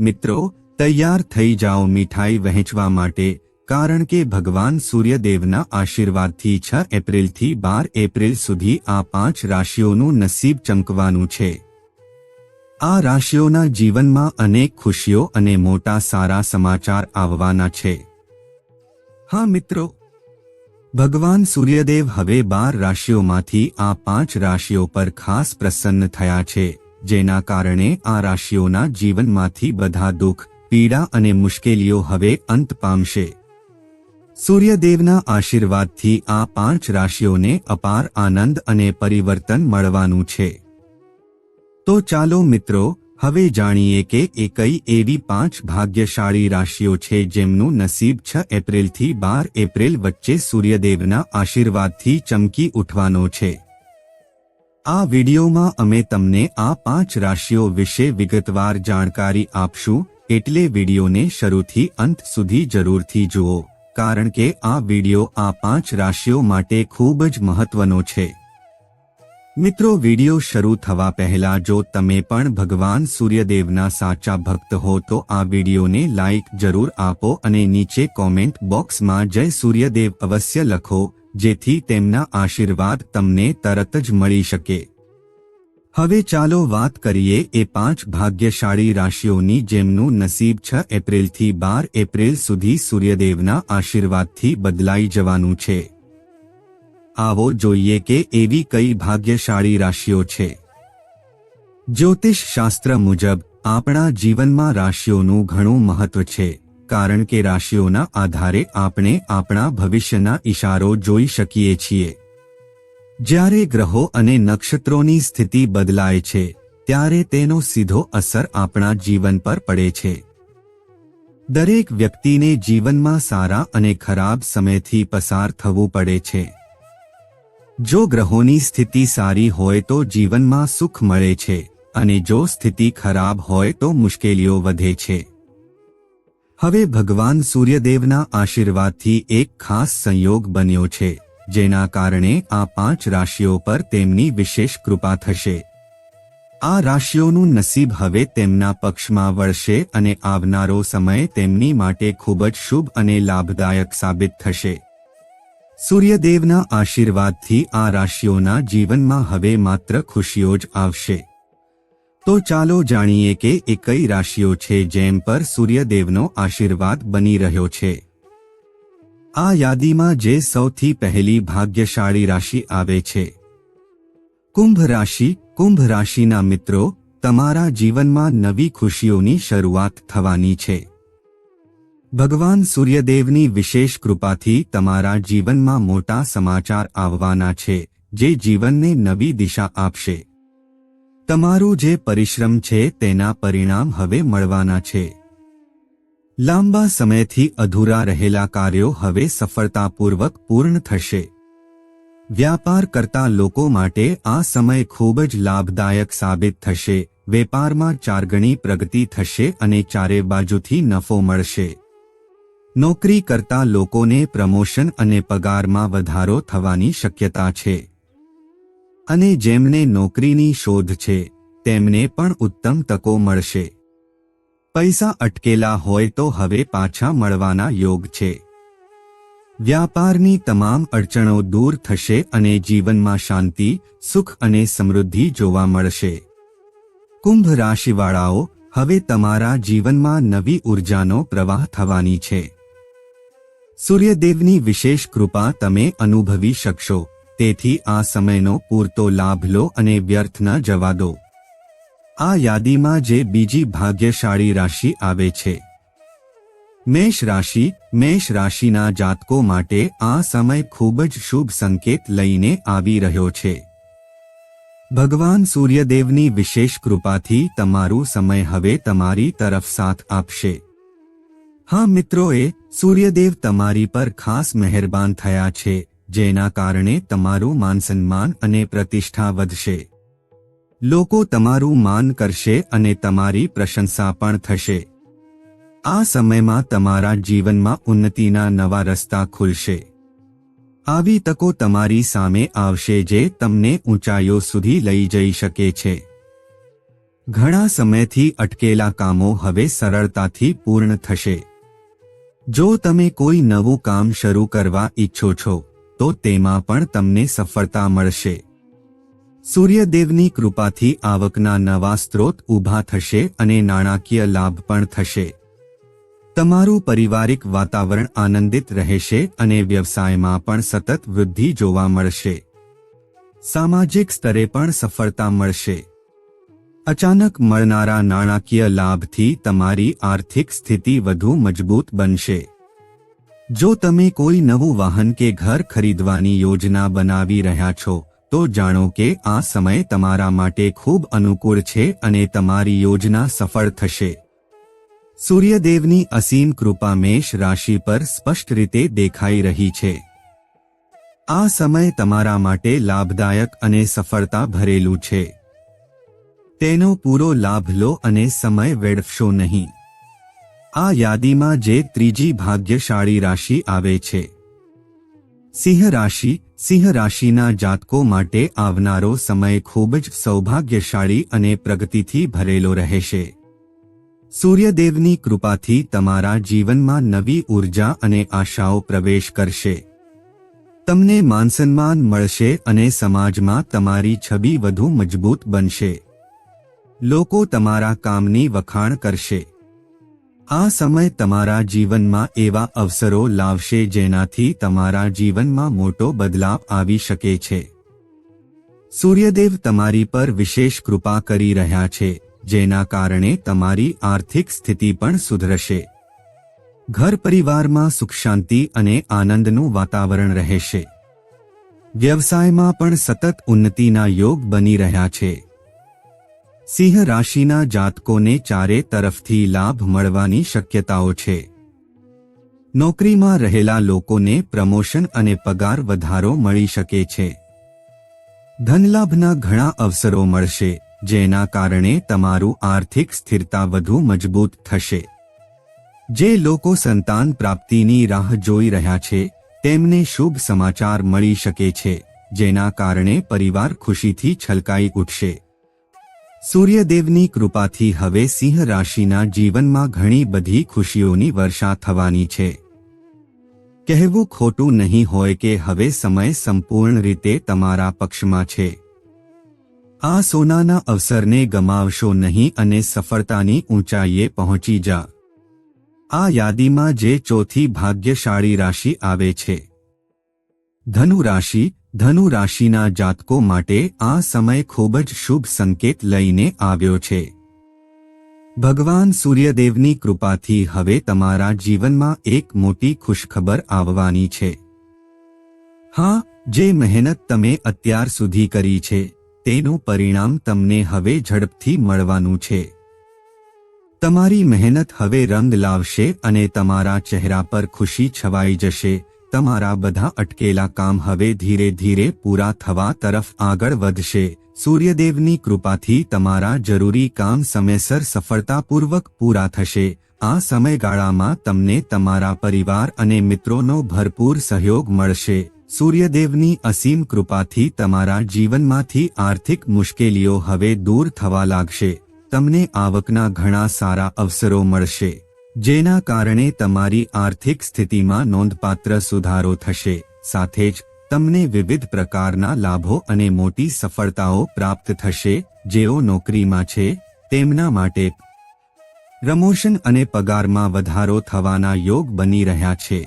મિત્રો, તૈયાર થઈ જાઓ મીઠાઈ વહેંચવા માટે, કારણ કે ભગવાન સૂર્યદેવના આશીર્વાદથી છ એપ્રિલથી બાર એપ્રિલ સુધી આ પાંચ રાશિઓનું નસીબ ચમકવાનું છે. આ રાશિઓના જીવનમાં અનેક ખુશીઓ અને મોટા સારા સમાચાર આવવાના છે. હા, મિત્રો. ભગવાન સૂર્યદેવ હવે બાર રાશિઓમાંથી આ પાંચ રાશિઓ પર ખાસ પ્રસન્ન થયા છે. જેના કારણે આ રાશિઓના જીવનમાંથી બધા દુઃખ, પીડા અને મુશ્કેલીઓ હવે અંત પામશે. સૂર્યદેવના આશીર્વાદથી આ પાંચ રાશિઓને અપાર આનંદ અને પરિવર્તન મળવાનું છે. તો ચાલો મિત્રો, હવે જાણીએ કે એકઈ એવી પાંચ ભાગ્યશાળી રાશિઓ છે જેમનું નસીબ છ એપ્રિલથી બાર એપ્રિલ વચ્ચે સૂર્યદેવના આશીર્વાદથી ચમકી ઉઠવાનો છે. આ વિડિયોમાં અમે તમને આ પાંચ રાશિઓ વિશે વિગતવાર જાણકારી આપશું, એટલે વિડિયોને શરૂથી અંત સુધી જરૂરથી જુઓ, કારણ કે આ વિડિયો આ પાંચ રાશિઓ માટે ખૂબ જ મહત્વનો છે. મિત્રો, વિડિયો શરૂ થવા પહેલા જો તમે પણ ભગવાન સૂર્યદેવના સાચા ભક્ત હો, તો આ વિડીયોને લાઇક જરૂર આપો અને નીચે કોમેન્ટ બોક્સમાં જય સૂર્યદેવ અવશ્ય લખો. જેથી તેમના આશીર્વાદ તમને તરત જ મળી શકે. હવે ચાલો વાત કરીએ એ પાંચ ભાગ્યશાળી રાશિઓની જેમનું નસીબ છ એપ્રિલથી બાર એપ્રિલ સુધી સૂર્યદેવના આશીર્વાદથી બદલાઈ જવાનું છે. આવો જોઈએ કે એવી કઈ ભાગ્યશાળી રાશિઓ છે. જ્યોતિષ શાસ્ત્ર મુજબ, આપણા જીવનમાં રાશિઓનું ઘણું મહત્વ છે. કારણ કે રાશિઓના આધારે આપણે આપણા ભવિષ્યના ઇશારો જોઈ શકીએ છીએ. જ્યારે ગ્રહો અને નક્ષત્રોની સ્થિતિ બદલાય છે, ત્યારે તેનો સીધો અસર આપણા જીવન પર પડે છે. દરેક વ્યક્તિને જીવનમાં સારા અને ખરાબ સમયથી પસાર થવું પડે છે. જો ગ્રહોની સ્થિતિ સારી હોય તો જીવનમાં સુખ મળે છે, અને જો સ્થિતિ ખરાબ હોય તો મુશ્કેલીઓ વધે છે. હવે ભગવાન સૂર્યદેવના આશીર્વાદથી એક ખાસ સંયોગ બન્યો છે, જેના કારણે આ પાંચ રાશિઓ પર તેમની વિશેષ કૃપા થશે. આ રાશિઓનું નસીબ હવે તેમના પક્ષમાં વળશે અને આવનારો સમય તેમની માટે ખૂબ જ શુભ અને લાભદાયક સાબિત થશે. સૂર્યદેવના આશીર્વાદથી આ રાશિઓના જીવનમાં હવે માત્ર ખુશીઓ જ આવશે. તો ચાલો જાણીએ કે એ કઈ રાશિઓ છે જેમ પર સૂર્યદેવનો આશીર્વાદ બની રહ્યો છે. આ યાદીમાં જે સૌથી પહેલી ભાગ્યશાળી રાશિ આવે છે. કુંભ રાશિ, કુંભ રાશિના મિત્રો, તમારા જીવનમાં નવી ખુશીઓની શરૂઆત થવાની છે. ભગવાન સૂર્યદેવની વિશેષ કૃપાથી તમારા જીવનમાં મોટા સમાચાર આવવાના છે, જે જીવનને નવી દિશા આપશે. તમારું જે પરિશ્રમ છે તેના પરિણામ હવે મળવાના છે. લાંબા સમયથી અધૂરા રહેલા કાર્યો હવે સફળતાપૂર્વક પૂર્ણ થશે. વ્યાપાર કરતા લોકો માટે આ સમય ખૂબ જ લાભદાયક સાબિત થશે. વેપારમાં ચારગણી પ્રગતિ થશે અને ચારે બાજુથી નફો મળશે. નોકરી કરતા લોકોને પ્રમોશન અને પગારમાં વધારો થવાની શક્યતા છે. અને જેમને નોકરીની શોધ છે, તેમને પણ ઉત્તમ તકો મળશે. પૈસા અટકેલા હોય તો હવે પાછા મળવાના યોગ છે. વ્યાપારની તમામ અડચણો દૂર થશે અને જીવનમાં શાંતિ, સુખ અને સમૃદ્ધિ જોવા મળશે. કુંભ રાશિવાળાઓ, હવે તમારા જીવનમાં નવી ઉર્જાનો પ્રવાહ થવાની છે. સૂર્યદેવની વિશેષ કૃપા તમે અનુભવી શકશો. તેથી આ સમયનો પૂરતો લાભ લો અને વ્યર્થ ન જવા દો. આ યાદીમાં જે બીજી ભાગ્યશાળી રાશિ આવે છે. મેષ રાશિ, મેષ રાશિના જાતકો માટે આ સમય ખૂબ જ શુભ સંકેત લઈને આવી રહ્યો છે. ભગવાન સૂર્યદેવની વિશેષ કૃપાથી તમારું સમય હવે તમારી તરફ સાથ આપશે. હા મિત્રોએ, સૂર્યદેવ તમારી પર ખાસ મહેરબાન થયા છે. જેના કારણે તમારું માનસન્માન અને પ્રતિષ્ઠા વધશે. લોકો તમારું માન કરશે અને તમારી પ્રશંસા પણ થશે. આ સમયમાં તમારા જીવનમાં ઉન્નતિના નવા રસ્તા ખુલશે. આવી તકો તમારી સામે આવશે જે તમને ઊંચાઈઓ સુધી લઈ જઈ શકે છે. ઘણા સમયથી અટકેલા કામો હવે સરળતાથી પૂર્ણ થશે. જો તમે કોઈ નવું કામ શરૂ કરવા ઈચ્છો છો તો તેમાં પણ તમને સફળતા મળશે. સૂર્યદેવની કૃપાથી આવકના નવા સ્ત્રોત ઊભા થશે અને નાણાકીય લાભ પણ થશે. તમારું પારિવારિક વાતાવરણ આનંદિત રહેશે અને વ્યવસાયમાં પણ સતત વૃદ્ધિ જોવા મળશે. સામાજિક સ્તરે પણ સફળતા મળશે. અચાનક મળનારા નાણાકીય લાભથી તમારી આર્થિક સ્થિતિ વધુ મજબૂત બનશે. જો તમે કોઈ નવું વાહન કે ઘર ખરીદવાની યોજના બનાવી રહ્યા છો, તો જાણો કે આ સમય તમારા માટે ખૂબ અનુકૂળ છે અને તમારી યોજના સફળ થશે. સૂર્યદેવની અસીમ કૃપા મેષ રાશિ પર સ્પષ્ટ રીતે દેખાઈ રહી છે. આ સમય તમારા માટે લાભદાયક અને સફળતા ભરેલું છે. તેનો પૂરો લાભ લો અને સમય વેડફશો નહીં. આ યાદીમાં જે ત્રીજી ભાગ્યશાળી રાશિ આવે છે. સિંહ રાશિ, સિંહ રાશિના જાતકો માટે આવનારો સમય ખૂબ જ સૌભાગ્યશાળી અને પ્રગતિથી ભરેલો રહેશે. સૂર્યદેવની કૃપાથી તમારા જીવનમાં નવી ઊર્જા અને આશાઓ પ્રવેશ કરશે. તમને માનસન્માન મળશે અને સમાજમાં તમારી છબી વધુ મજબૂત બનશે. લોકો તમારા કામની વખાણ કરશે. આ સમય તમારા જીવનમાં એવા અવસરો લાવશે જેનાથી તમારા જીવનમાં મોટો બદલાવ આવી શકે છે. સૂર્યદેવ તમારી પર વિશેષ કૃપા કરી રહ્યા છે, જેના કારણે તમારી આર્થિક સ્થિતિ પણ સુધરશે. ઘર પરિવારમાં સુખ શાંતિ અને આનંદનું વાતાવરણ રહેશે. વ્યવસાયમાં પણ સતત ઉન્નતિના યોગ બની રહ્યા છે. સિંહ રાશિના જાતકોને ચારે તરફથી લાભ મળવાની શક્યતાઓ છે. નોકરીમાં રહેલા લોકોને પ્રમોશન અને પગાર વધારો મળી શકે છે. ધનલાભના ઘણા અવસરો મળશે, જેના કારણે તમારું આર્થિક સ્થિરતા વધુ મજબૂત થશે. જે લોકો સંતાન પ્રાપ્તિની રાહ જોઈ રહ્યા છે, તેમને શુભ સમાચાર મળી શકે છે, જેના કારણે પરિવાર ખુશીથી છલકાઈ ઉઠશે. સૂર્યદેવની કૃપાથી હવે સિંહ રાશિના જીવનમાં ઘણી બધી ખુશીઓની વર્ષા થવાની છે. કહેવું ખોટું નહીં હોય કે હવે સમય સંપૂર્ણ રીતે તમારા પક્ષમાં છે. આ સોનાના અવસરને ગમાવશો નહીં અને સફળતાની ઊંચાઈએ પહોંચી જા. આ યાદીમાં જે ચોથી ભાગ્યશાળી રાશિ આવે છે. ધનુ રાશિ ધનુ રાશિના જાતકો માટે આ સમય ખૂબ જ શુભ સંકેત લઈને આવ્યો છે. ભગવાન સૂર્યદેવની કૃપાથી હવે તમારા જીવનમાં એક મોટી ખુશખબર આવવાની છે. હા, જે મહેનત તમે અત્યાર સુધી કરી છે, તેનું પરિણામ તમને હવે ઝડપથી મળવાનું છે. તમારી મહેનત હવે રંગ લાવશે અને તમારા ચહેરા પર ખુશી છવાઈ જશે તમારા બધા અટકેલા કામ હવે ધીરે ધીરે પૂરા થવા તરફ આગળ વધશે. સૂર્યદેવની કૃપાથી તમારા જરૂરી કામ સમયસર સફળતાપૂર્વક પૂરા થશે. આ સમયગાળામાં તમને તમારા પરિવાર અને મિત્રોનો ભરપૂર સહયોગ મળશે. સૂર્યદેવની અસીમ કૃપાથી તમારા જીવનમાંથી આર્થિક મુશ્કેલીઓ હવે દૂર થવા લાગશે. તમને આવકના ઘણા સારા અવસરો મળશે. જેના કારણે તમારી આર્થિક સ્થિતિમાં નોંધપાત્ર સુધારો થશે. સાથે જ, તમને વિવિધ પ્રકારના લાભો અને મોટી સફળતાઓ પ્રાપ્ત થશે, જેઓ નોકરીમાં છે, તેમના માટે. પ્રમોશન અને પગારમાં વધારો થવાના યોગ બની રહ્યા છે.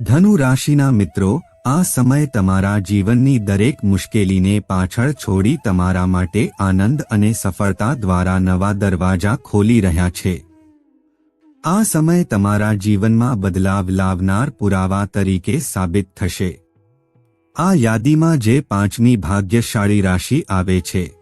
ધનુ રાશિના મિત્રો, આ સમય તમારા જીવનની દરેક મુશ્કેલીને પાછળ છોડી તમારા માટે આનંદ અને સફળતા દ્વારા નવા દરવાજા ખોલી રહ્યા છે. આ સમય તમારા જીવનમાં બદલાવ લાવનાર પુરાવા તરીકે સાબિત થશે. આ યાદીમાં જે પાંચમી ભાગ્યશાળી રાશિ આવે છે.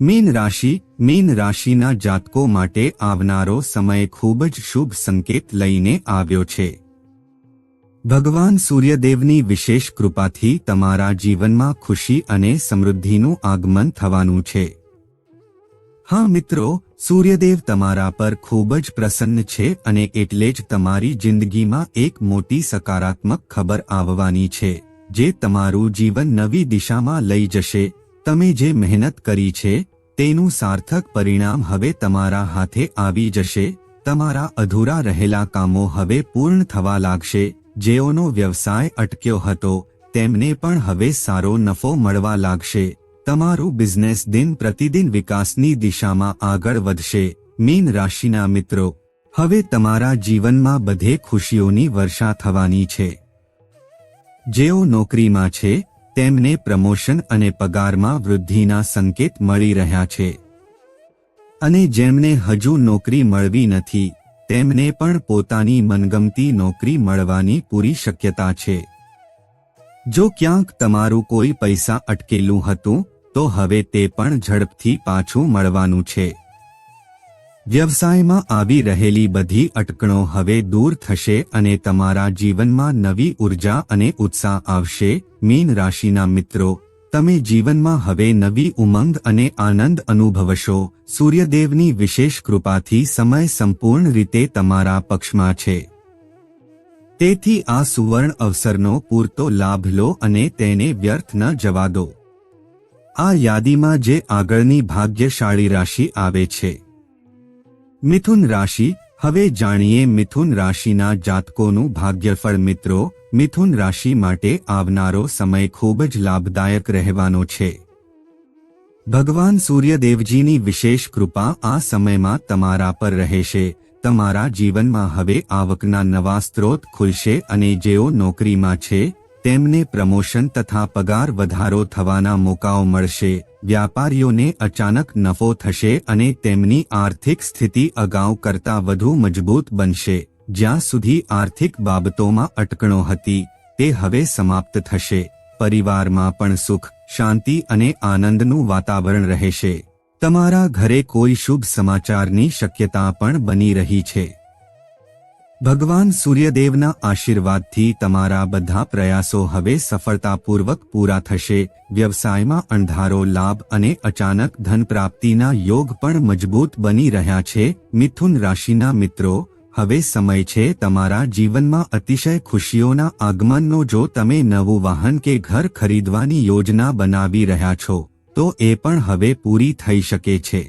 મીન રાશિ, મીન રાશિના જાતકો માટે આવનારો સમય ખૂબ જ શુભ સંકેત લઈને આવ્યો છે. ભગવાન સૂર્યદેવની વિશેષ કૃપાથી તમારા જીવનમાં ખુશી અને સમૃદ્ધિનું આગમન થવાનું છે. હા, મિત્રો, સૂર્યદેવ તમારા પર ખૂબ જ પ્રસન્ન છે અને એટલે જ તમારી જિંદગીમાં એક મોટી સકારાત્મક ખબર આવવાની છે, જે તમારું જીવન નવી દિશામાં લઈ જશે. તમે જે મહેનત કરી છે, તેનું સાર્થક પરિણામ હવે તમારા હાથે આવી જશે. તમારા અધૂરા રહેલા કામો હવે પૂર્ણ થવા લાગશે. જેઓનો વ્યવસાય અટક્યો હતો, તેમને પણ હવે સારો નફો મળવા લાગશે. તમારું બિઝનેસ દિન પ્રતિદિન વિકાસની દિશામાં આગળ વધશે, મીન રાશિના મિત્રો. હવે તમારા જીવનમાં બધે ખુશીઓની વર્ષા થવાની છે. જેઓ નોકરીમાં છે, તેમને પ્રમોશન અને પગારમાં વૃદ્ધિના સંકેત મળી રહ્યા છે. અને જેમને હજુ નોકરી મળવી નથી, તેમને પણ પોતાની મનગમતી નોકરી મળવાની પૂરી શક્યતા છે. જો ક્યાંક તમારું કોઈ પૈસા અટકેલું હતું તો હવે તે પણ ઝડપથી પાછું મળવાનું છે. વ્યવસાયમાં આવી રહેલી બધી અટકણો હવે દૂર થશે અને તમારા જીવનમાં નવી ઊર્જા અને ઉત્સાહ આવશે. મીન રાશિના મિત્રો, તમે જીવનમાં હવે નવી ઉમંગ અને આનંદ અનુભવશો. સૂર્યદેવની વિશેષ કૃપાથી સમય સંપૂર્ણ રીતે તમારા પક્ષમાં છે. તેથી આ સુવર્ણ અવસરનો પૂરતો લાભ લો અને તેને વ્યર્થ ન જવા દો. આ યાદીમાં જે આગળની ભાગ્યશાળી રાશિ આવે છે. મિથુન રાશિ, હવે જાણીએ મિથુન રાશિના જાતકોનું ભાગ્યફળ મિત્રો, મિથુન રાશિ માટે આવનારો સમય ખૂબ જ લાભદાયક રહેવાનો છે. ભગવાન સૂર્યદેવજીની વિશેષ કૃપા આ સમયમાં તમારા પર રહેશે, તમારા જીવનમાં હવે આવકના નવા સ્ત્રોત ખુલશે અને જેઓ નોકરીમાં છે તેમને પ્રમોશન તથા પગાર વધારો થવાના મોકાઓ મળશે, વ્યાપારીઓને અચાનક નફો થશે અને તેમની આર્થિક સ્થિતિ અગાઉ કરતાં વધુ મજબૂત બનશે, જ્યાં સુધી આર્થિક બાબતોમાં અટકણો હતી, તે હવે સમાપ્ત થશે, પરિવારમાં પણ સુખ, શાંતિ અને આનંદનું વાતાવરણ રહેશે. તમારા ઘરે કોઈ શુભ સમાચારની શક્યતા પણ બની રહી છે. ભગવાન સૂર્યદેવના આશીર્વાદથી તમારા બધા પ્રયાસો હવે સફળતાપૂર્વક પૂરા થશે. વ્યવસાયમાં અણધારો લાભ અને અચાનક ધન પ્રાપ્તિના યોગ પણ મજબૂત બની રહ્યા છે. મિથુન રાશિના મિત્રો, હવે સમય છે તમારા જીવનમાં અતિશય ખુશીઓના આગમનનો. જો તમે નવું વાહન કે ઘર ખરીદવાની યોજના બનાવી રહ્યા છો, તો એ પણ હવે પૂરી થઈ શકે છે.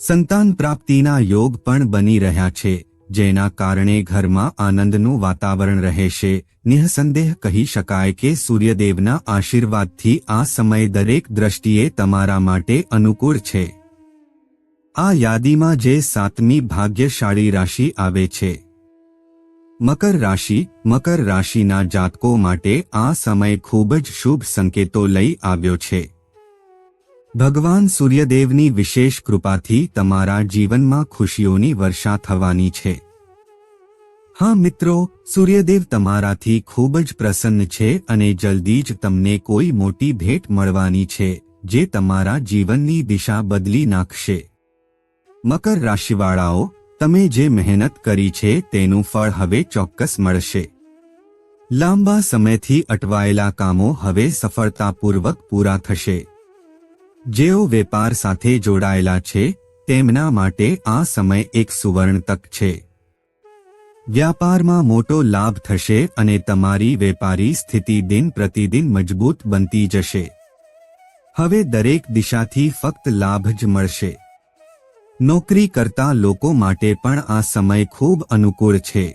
સંતાન પ્રાપ્તિના યોગ પણ બની રહ્યા છે. જેના કારણે ઘરમાં આનંદનું વાતાવરણ રહેશે. નિઃસંદેહ કહી શકાય કે સૂર્યદેવના આશીર્વાદથી આ સમય દરેક દ્રષ્ટિએ તમારા માટે અનુકૂળ છે. આ યાદીમાં જે સાતમી ભાગ્યશાળી રાશિ આવે છે. મકર રાશિ, મકર રાશિના જાતકો માટે આ સમય ખૂબ જ શુભ સંકેતો લઈ આવ્યો છે. ભગવાન સૂર્યદેવની વિશેષ કૃપાથી તમારા જીવનમાં ખુશીઓની વર્ષા થવાની છે. હા મિત્રો, સૂર્યદેવ તમારાથી ખૂબ જ પ્રસન્ન છે અને જલ્દી જ તમને કોઈ મોટી ભેટ મળવાની છે, જે તમારા જીવનની દિશા બદલી નાખશે. મકર રાશિવાળાઓ, તમે જે મહેનત કરી છે તેનું ફળ હવે ચોક્કસ મળશે. લાંબા સમયથી અટવાયેલા કામો હવે સફળતાપૂર્વક પૂરા થશે. જેઓ વેપાર સાથે જોડાયેલા છે, તેમના માટે આ સમય એક સુવર્ણ તક છે. વ્યાપારમાં મોટો લાભ થશે અને તમારી વેપારી સ્થિતિ દિન પ્રતિદિન મજબૂત બનતી જશે. હવે દરેક દિશાથી ફક્ત લાભ જ મળશે. નોકરી કરતા લોકો માટે પણ આ સમય ખૂબ અનુકૂળ છે.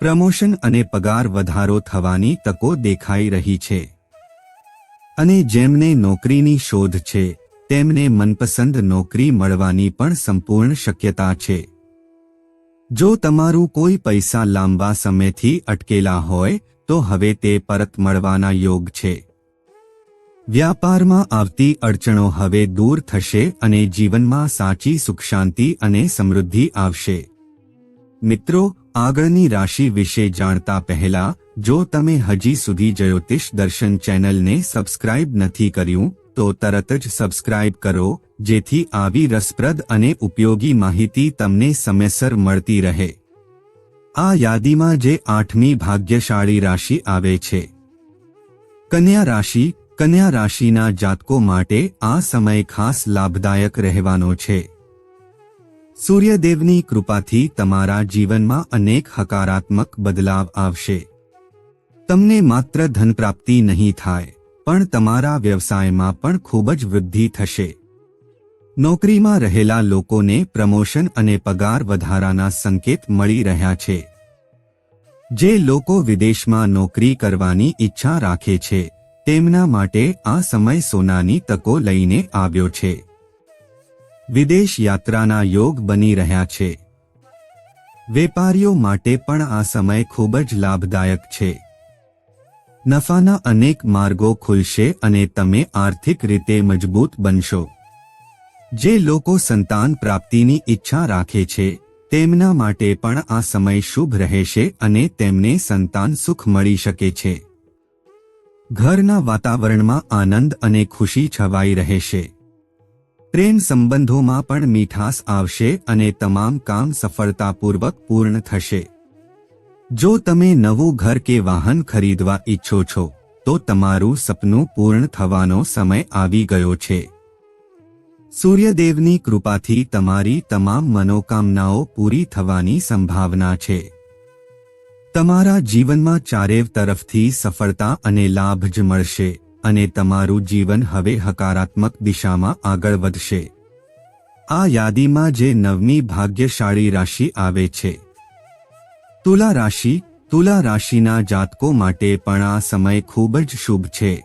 પ્રમોશન અને પગાર વધારો થવાની તકો દેખાઈ રહી છે. અને જેમને નોકરીની શોધ છે, તેમને મનપસંદ નોકરી મળવાની પણ સંપૂર્ણ શક્યતા છે. જો તમારું કોઈ પૈસા લાંબા સમયથી અટકેલા હોય, તો હવે તે પરત મળવાના યોગ છે. વ્યાપારમાં આવતી અડચણો હવે દૂર થશે અને જીવનમાં સાચી સુખ શાંતિ અને સમૃદ્ધિ આવશે. મિત્રો, આગળની રાશિ વિશે જાણતા પહેલા, જો તમે હજી સુધી જ્યોતિષ દર્શન ચેનલને સબસ્ક્રાઇબ નથી કર્યું, તો તરત જ સબસ્ક્રાઇબ કરો, જેથી આવી રસપ્રદ અને ઉપયોગી માહિતી તમને સમયસર મળતી રહે. આ યાદીમાં જે આઠમી ભાગ્યશાળી રાશિ આવે છે. કન્યા રાશિ, કન્યા રાશિના જાતકો માટે આ સમય ખાસ લાભદાયક રહેવાનો છે. સૂર્યદેવની કૃપાથી તમારા જીવનમાં અનેક હકારાત્મક બદલાવ આવશે. તમને માત્ર ધન પ્રાપ્તિ નહીં થાય, પણ તમારા વ્યવસાયમાં પણ ખૂબ જ વૃદ્ધિ થશે. નોકરીમાં રહેલા લોકોને પ્રમોશન અને પગાર વધારાના સંકેત મળી રહ્યા છે. જે લોકો વિદેશમાં નોકરી કરવાની ઈચ્છા રાખે છે, તેમના માટે આ સમય સોનાની તકો લઈને આવ્યો છે. વિદેશ યાત્રાના યોગ બની રહ્યા છે. વેપારીઓ માટે પણ આ સમય ખૂબ જ લાભદાયક છે. નફાના અનેક માર્ગો ખુલશે અને તમે આર્થિક રીતે મજબૂત બનશો. જે લોકો સંતાન પ્રાપ્તિની ઈચ્છા રાખે છે, તેમના માટે પણ આ સમય શુભ રહેશે અને તેમને સંતાન સુખ મળી શકે છે. ઘરના વાતાવરણમાં આનંદ અને ખુશી છવાઈ રહેશે. પ્રેમ સંબંધોમાં પણ મીઠાસ આવશે અને તમામ કામ સફળતાપૂર્વક પૂર્ણ થશે. જો તમે નવું ઘર કે વાહન ખરીદવા ઈચ્છો છો, તો તમારું સપનું પૂર્ણ થવાનો સમય આવી ગયો છે. સૂર્યદેવની કૃપાથી તમારી તમામ મનોકામનાઓ પૂરી થવાની સંભાવના છે. તમારા જીવનમાં ચારેવ તરફથી સફળતા અને લાભ જ મળશે. અને તમારું જીવન હવે હકારાત્મક દિશામાં આગળ વધશે. આ યાદીમાં જે નવમી ભાગ્યશાળી રાશિ આવે છે. તુલા રાશિ, તુલા રાશિના જાતકો માટે પણ આ સમય ખૂબ જ શુભ છે.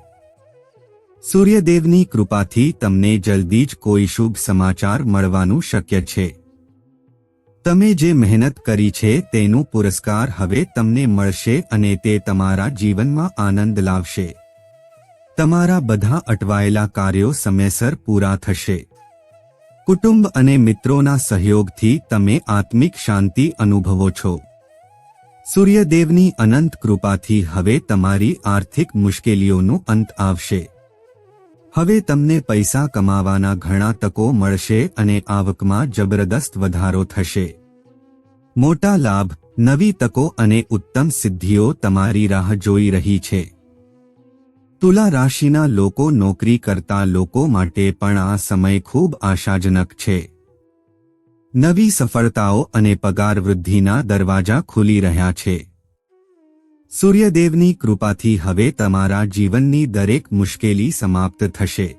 સૂર્યદેવની કૃપાથી તમને જલ્દી જ કોઈ શુભ સમાચાર મળવાનું શક્ય છે. તમે જે મહેનત કરી છે તેનું પુરસ્કાર હવે તમને મળશે અને તે તમારા જીવનમાં આનંદ લાવશે. તમારા બધા અટવાયેલા કાર્યો સમયસર પૂરા થશે. કુટુંબ અને મિત્રોના સહયોગથી તમે આત્મિક શાંતિ અનુભવો છો. સૂર્યદેવની અનંત કૃપાથી હવે તમારી આર્થિક મુશ્કેલીઓનું અંત આવશે. હવે તમને પૈસા કમાવાના ઘણા તકો મળશે અને આવકમાં જબરદસ્ત વધારો થશે. મોટા લાભ, નવી તકો અને ઉત્તમ સિદ્ધિઓ તમારી રાહ જોઈ રહી છે. તુલા રાશિના લોકો નોકરી કરતા લોકો માટે પણ આ સમય ખૂબ આશાજનક છે. નવી સફળતાઓ અને પગાર વૃદ્ધિના દરવાજા ખુલી રહ્યા છે. સૂર્યદેવની કૃપાથી હવે તમારા જીવનની દરેક મુશ્કેલી સમાપ્ત થશે.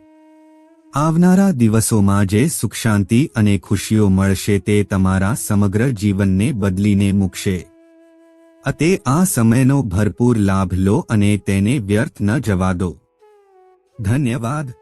આવનારા દિવસોમાં જે સુખ શાંતિ અને ખુશીઓ મળશે તે તમારા સમગ્ર જીવનને બદલીને મૂકશે. અતે આ સમયનો ભરપૂર લાભ લો અને તેને વ્યર્થ ન જવા દો. ધન્યવાદ.